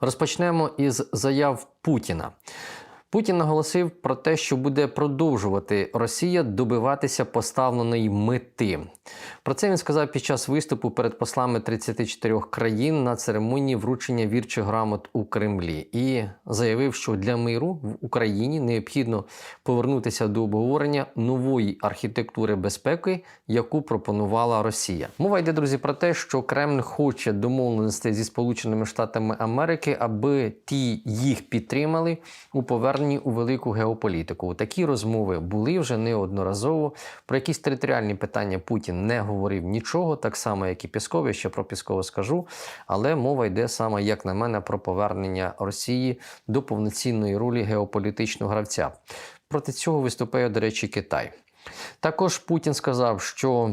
Розпочнемо із заяв Путіна. Путін наголосив про те, що буде продовжувати Росія добиватися поставленої мети. Про це він сказав під час виступу перед послами 34 країн на церемонії вручення вірчих грамот у Кремлі і заявив, що для миру в Україні необхідно повернутися до обговорення нової архітектури безпеки, яку пропонувала Росія. Мова йде, друзі, про те, що Кремль хоче домовленостей зі Сполученими Штатами Америки, аби ті їх підтримали у поверненні у велику геополітику. Такі розмови були вже неодноразово. Про якісь територіальні питання Путін не говорив нічого, так само як і Пісков, я ще про Піскова скажу. Але мова йде саме, як на мене, про повернення Росії до повноцінної ролі геополітичного гравця. Проти цього виступає, до речі, Китай. Також Путін сказав, що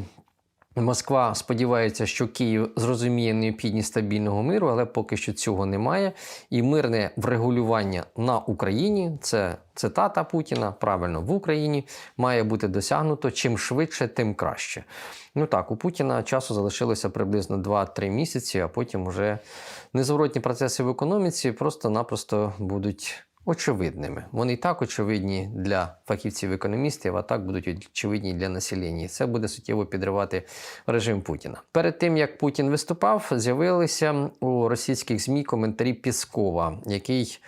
Москва сподівається, що Київ зрозуміє необхідність стабільного миру, але поки що цього немає. І мирне врегулювання на Україні це цитата Путіна. Правильно в Україні має бути досягнуто чим швидше, тим краще. Ну так, у Путіна часу залишилося приблизно 2-3 місяці, а потім вже незворотні процеси в економіці просто-напросто будуть очевидними. Вони і так очевидні для фахівців-економістів, а так будуть очевидні для населення. І це буде суттєво підривати режим Путіна. Перед тим як Путін виступав, з'явилися у російських змі коментарі Піскова, який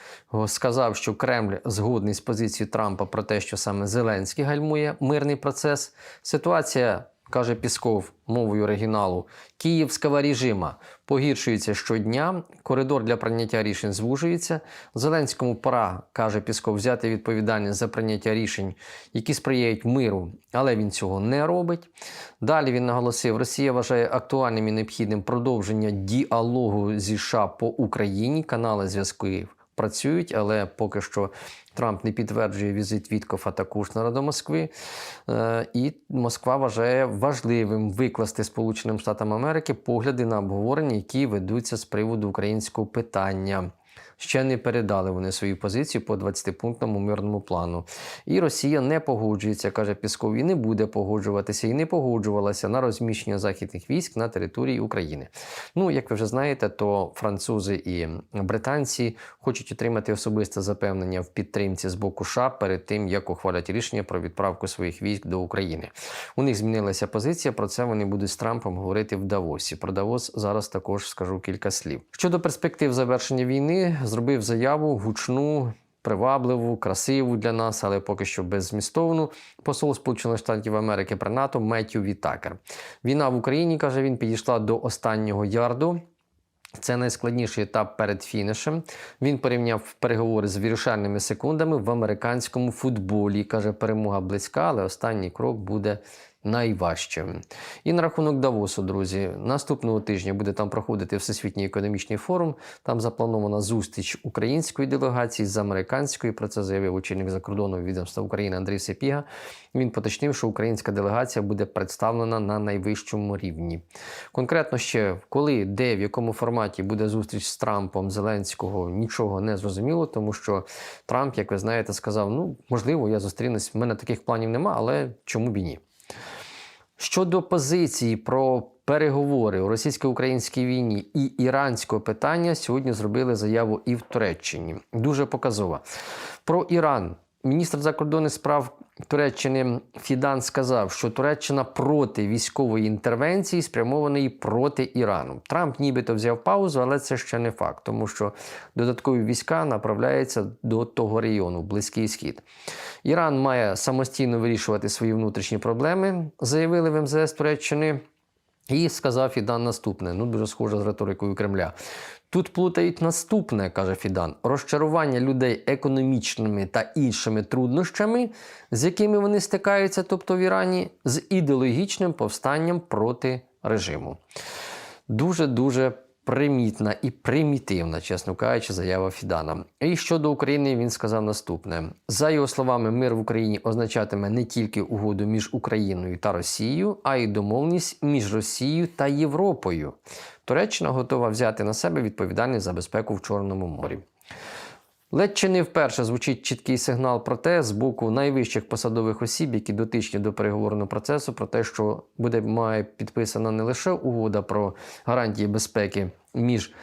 сказав, що Кремль згодний з позицією Трампа про те, що саме Зеленський гальмує мирний процес. Ситуація. Каже Пісков мовою оригіналу Київського режима погіршується щодня. Коридор для прийняття рішень звужується. Зеленському пора каже Пісков взяти відповідальність за прийняття рішень, які сприяють миру, але він цього не робить. Далі він наголосив, Росія вважає актуальним і необхідним продовження діалогу зі США по Україні. Канали зв'язків працюють, але поки що Трамп не підтверджує візит Віткофа та Кушнера до Москви. Е, і Москва вважає важливим викласти Сполученим Штатам Америки погляди на обговорення, які ведуться з приводу українського питання. Ще не передали вони свою позицію по 20-пунктному мирному плану. І Росія не погоджується, каже Пісков, і не буде погоджуватися, і не погоджувалася на розміщення західних військ на території України. Ну, як ви вже знаєте, то французи і британці хочуть отримати особисте запевнення в підтримці з боку США перед тим, як ухвалять рішення про відправку своїх військ до України. У них змінилася позиція. Про це вони будуть з Трампом говорити в Давосі. Про Давос зараз також скажу кілька слів. Щодо перспектив завершення війни зробив заяву гучну. Привабливу, красиву для нас, але поки що беззмістовну посол Сполучених Штатів Америки при НАТО Меттю Вітакер. Війна в Україні каже він підійшла до останнього ярду. Це найскладніший етап перед фінішем. Він порівняв переговори з вирішальними секундами в американському футболі. Каже, перемога близька, але останній крок буде найважчим. І на рахунок Давосу, друзі, наступного тижня буде там проходити Всесвітній економічний форум. Там запланована зустріч української делегації з американської. Про це заявив очільник закордонного відомства України Андрій Сепіга. Він поточнив, що українська делегація буде представлена на найвищому рівні. Конкретно ще коли, де, в якому форматі буде зустріч з Трампом Зеленського, нічого не зрозуміло, тому що Трамп, як ви знаєте, сказав: ну можливо, я зустрінусь. В мене таких планів нема, але чому б і ні. Щодо позиції про переговори у російсько-українській війні і іранського питання, сьогодні зробили заяву і в Туреччині. Дуже показова. Про Іран. Міністр закордонних справ Туреччини Фідан сказав, що Туреччина проти військової інтервенції, спрямованої проти Ірану. Трамп нібито взяв паузу, але це ще не факт, тому що додаткові війська направляються до того регіону, Близький Схід. Іран має самостійно вирішувати свої внутрішні проблеми, заявили в МЗС Туреччини. І сказав Фідан наступне, ну дуже схоже з риторикою Кремля. Тут плутають наступне, каже Фідан: розчарування людей економічними та іншими труднощами, з якими вони стикаються, тобто в Ірані, з ідеологічним повстанням проти режиму. Дуже дуже примітна і примітивна, чесно кажучи, заява Фідана. І щодо України він сказав наступне: за його словами, мир в Україні означатиме не тільки угоду між Україною та Росією, а й домовленість між Росією та Європою. Туреччина готова взяти на себе відповідальність за безпеку в Чорному морі. Ледь чи не вперше звучить чіткий сигнал про те з боку найвищих посадових осіб, які дотичні до переговорного процесу, про те, що буде має підписана не лише угода про гарантії безпеки між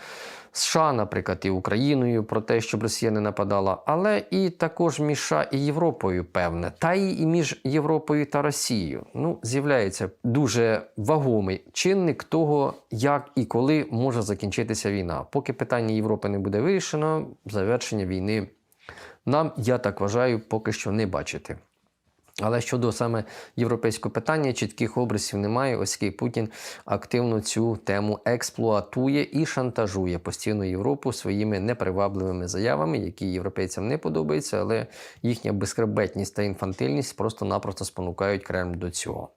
США, наприклад, і Україною про те, щоб Росія не нападала, але і також між США і Європою, певне, та і між Європою та Росією. Ну, з'являється дуже вагомий чинник того, як і коли може закінчитися війна. Поки питання Європи не буде вирішено, завершення війни нам, я так вважаю, поки що не бачити. Але щодо саме європейського питання, чітких образів немає, оскільки Путін активно цю тему експлуатує і шантажує постійно Європу своїми непривабливими заявами, які європейцям не подобаються, але їхня безкребетність та інфантильність просто-напросто спонукають Кремль до цього.